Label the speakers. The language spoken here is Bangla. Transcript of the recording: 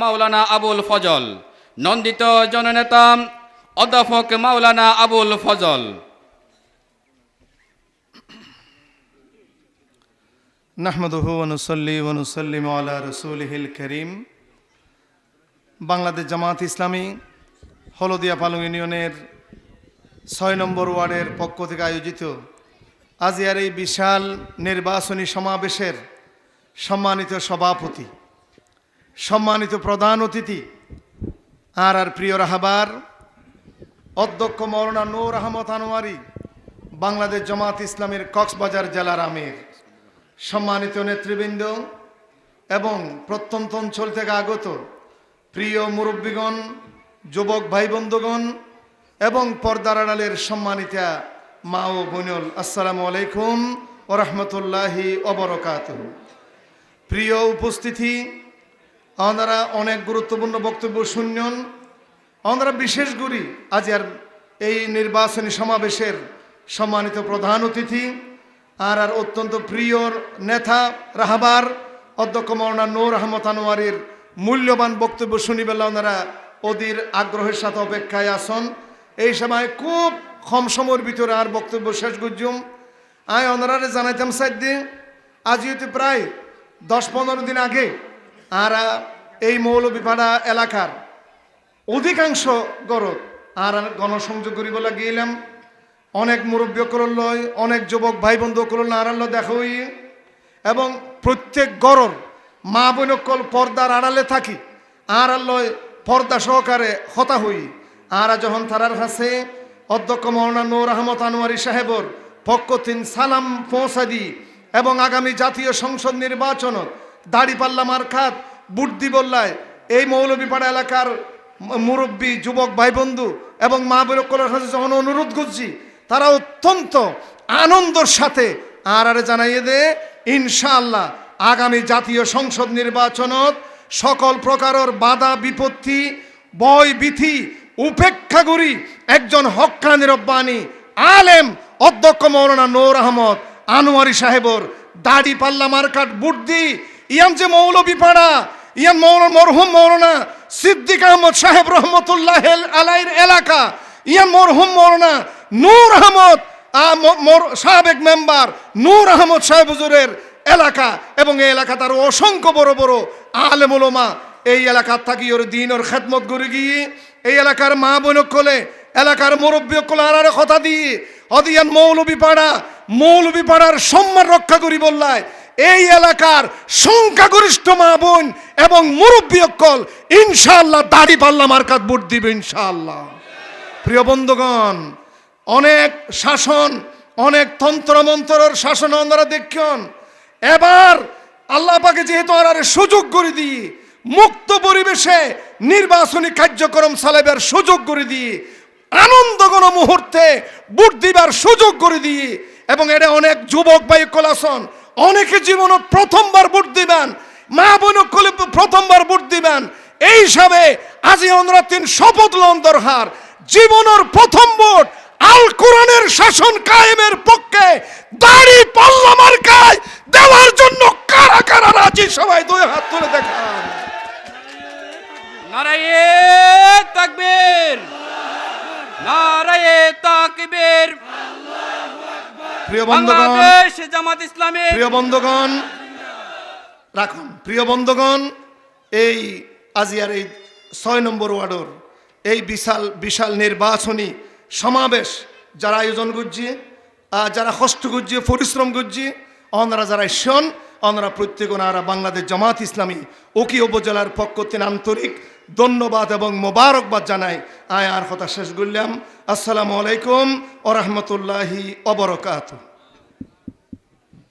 Speaker 1: মাওলানা আবুল ফজল, নন্দিত জননেতা অধ্যাপক মাওলানা আবুল ফজল।
Speaker 2: নাহমদহু অনুসল্লি অনুসল্লিম আলা রসুলহিল করিম। বাংলাদেশ জামাত ইসলামী হলদিয়া পালং ইউনিয়নের ছয় নম্বর ওয়ার্ডের পক্ষ থেকে আয়োজিত আজিয়ার এই বিশাল নির্বাচনী সমাবেশের সম্মানিত সভাপতি সম্মানিত প্রধান অতিথি, আর আর প্রিয় রাহাবার, অধ্যক্ষ মৌলানা নূর আহমদ আনোয়ারি, বাংলাদেশ জামাত ইসলামের কক্সবাজার জেলার আমির। সম্মানিত নেতৃবৃন্দ এবং প্রত্যন্ত অঞ্চল থেকে আগত প্রিয় মুরব্বীগণ, যুবক ভাই বন্ধুগণ এবং পর্দার আড়ালের সম্মানিতা মা ও বোনল, আসসালামু আলাইকুম ও রহমতুল্লাহি অবরকাত প্রিয় উপস্থিতি ওনারা অনেক গুরুত্বপূর্ণ বক্তব্য শুনলেন। আমরা বিশেষ করি আজ আর এই নির্বাচনী সমাবেশের সম্মানিত প্রধান অতিথি আর আর অত্যন্ত প্রিয় নেতা, রাহাবার অধ্যক্ষ মৌলানা নূর আহমদ আনোয়ারির মূল্যবান বক্তব্য শুনিবেলা ওনারা অধীর আগ্রহের সাথে অপেক্ষায় আসন এই সময় খুব কম সময়ের ভিতরে আর বক্তব্য শেষ গুজুম আয় ওনারা জানাইতাম সাইড আজ হইতে প্রায় দশ পনেরো দিন আগে আর এই মৌলভীপাড়া এলাকার অধিকাংশ গরত আর গণসংযোগ করিব গিয়েলাম অনেক মুরব্বী করল অনেক যুবক ভাই বন্ধু করল আড়াল দেখা হই। এবং প্রত্যেক গরর মা বোনকল পর্দার আড়ালে থাকি আর আল্লয় পর্দা সহকারে হতা হই। আর যখন তারার কাছে অধ্যক্ষ মৌলানা নূর আহমদ আনোয়ারি সাহেবর পক্ষ তিন সালাম পৌঁছা দি এবং আগামী জাতীয় সংসদ নির্বাচন দাড়িপাল্লা মার্খাত বুদ্ধি বললায়, এই মৌলভীপাড়া এলাকার মুরব্বী, যুবক ভাই বন্ধু এবং মা বৈরকলের কাছে যখন অনুরোধ করছি, তারা অত্যন্ত আনন্দর সাথে আর আরে জানাইয়ে দে, ইনশাআল্লাহ আগামী জাতীয় সংসদ নির্বাচনত সকল প্রকারের বাধা, বিপত্তি বয় বিথি উপেক্ষা করি একজন হক্কানি রব্বানি আলেম অধ্যক্ষ মৌলানা নৌর আহমদ আনোয়ারি সাহেবর দাড়ি পাল্লা মার্কাট বুদ্ধি ইয়াম যে মৌলবী পাড়া ইয়ান মৌলানা মরহুম মৌলানা সিদ্দিক আহমদ সাহেব রহমতুল্লাহ আলাইর এলাকা ইয়ান মরহুম মৌলানা নূর আহমদ সাবেক মেম্বার নূর আহমদ সাহেব হুজুরের এলাকা এবং এই এলাকা তার অসংখ্য বড় বড় আলেম ওলমা এই এলাকার থাকি ওর দিন ওর খেদমত করে গিয়ে এই এলাকার মা বোন কলে, এলাকার মুরব্বী কলে আর কথা দিয়ে অদিয়ান মৌলবী পাড়া, মৌলবী পাড়ার সম্মান রক্ষা করি বললায় এই এলাকার সংখ্যাগরিষ্ঠ মা বোন এবং মুরব্বী অক্কল, ইনশাআল্লাহ দাড়ি পাল্লা মার্কাত ভোট দিবে, ইনশাআল্লাহ। প্রিয় বন্ধুগণ, অনেক শাসন, অনেক তন্ত্রমন্ত্রর শাসন আপনারা দেখুন। এবার আল্লাহ পাকে যেহেতু আর সুযোগ করে দিই মুক্ত পরিবেশে নির্বাচনী কার্যক্রম চালাবার সুযোগ করে দিই আনন্দগণ মুহূর্তে ভোট দিবার সুযোগ করে দিই এবং এটা অনেক যুবক ভাই কলাসন অনেকে জীবন প্রথমবার ভোট দিবেন, মা বোন প্রথমবার ভোট দিবেন। এই হিসাবে আজি আমরা তিন শপথ লন দরকার জীবনের প্রথম ভোট আল কোরআনের শাসন কায়েমের পক্ষে দাড়ি পাল্লা মার্কায় দেওয়ার জন্য কারা কারা রাজি? সবাই দুই হাত তুলে দেখান।
Speaker 1: নারায়ে তাকবীর। নারায়ে তাকবীর।
Speaker 2: প্রিয় বন্ধুগণ
Speaker 1: জামাত ইসলামী
Speaker 2: প্রিয় বন্ধুগণ রাখুন। প্রিয় বন্ধুগণ এই আজিয়ার এই ছয় নম্বর ওয়ার্ডর এই বিশাল বিশাল নির্বাচনী সমাবেশ যারা আয়োজন করছে যারা কষ্ট করছে পরিশ্রম করছে অনারা যারা শোন অনারা প্রত্যেক ওনারা বাংলাদেশ জামাত ইসলামী ওকি উপজেলার পক্ষ থেকে আন্তরিক ধন্যবাদ এবং মোবারকবাদ জানাই। আয় আর কথা শেষ করলাম। আসসালামু আলাইকুম ও রহমতুল্লাহি অবরকাত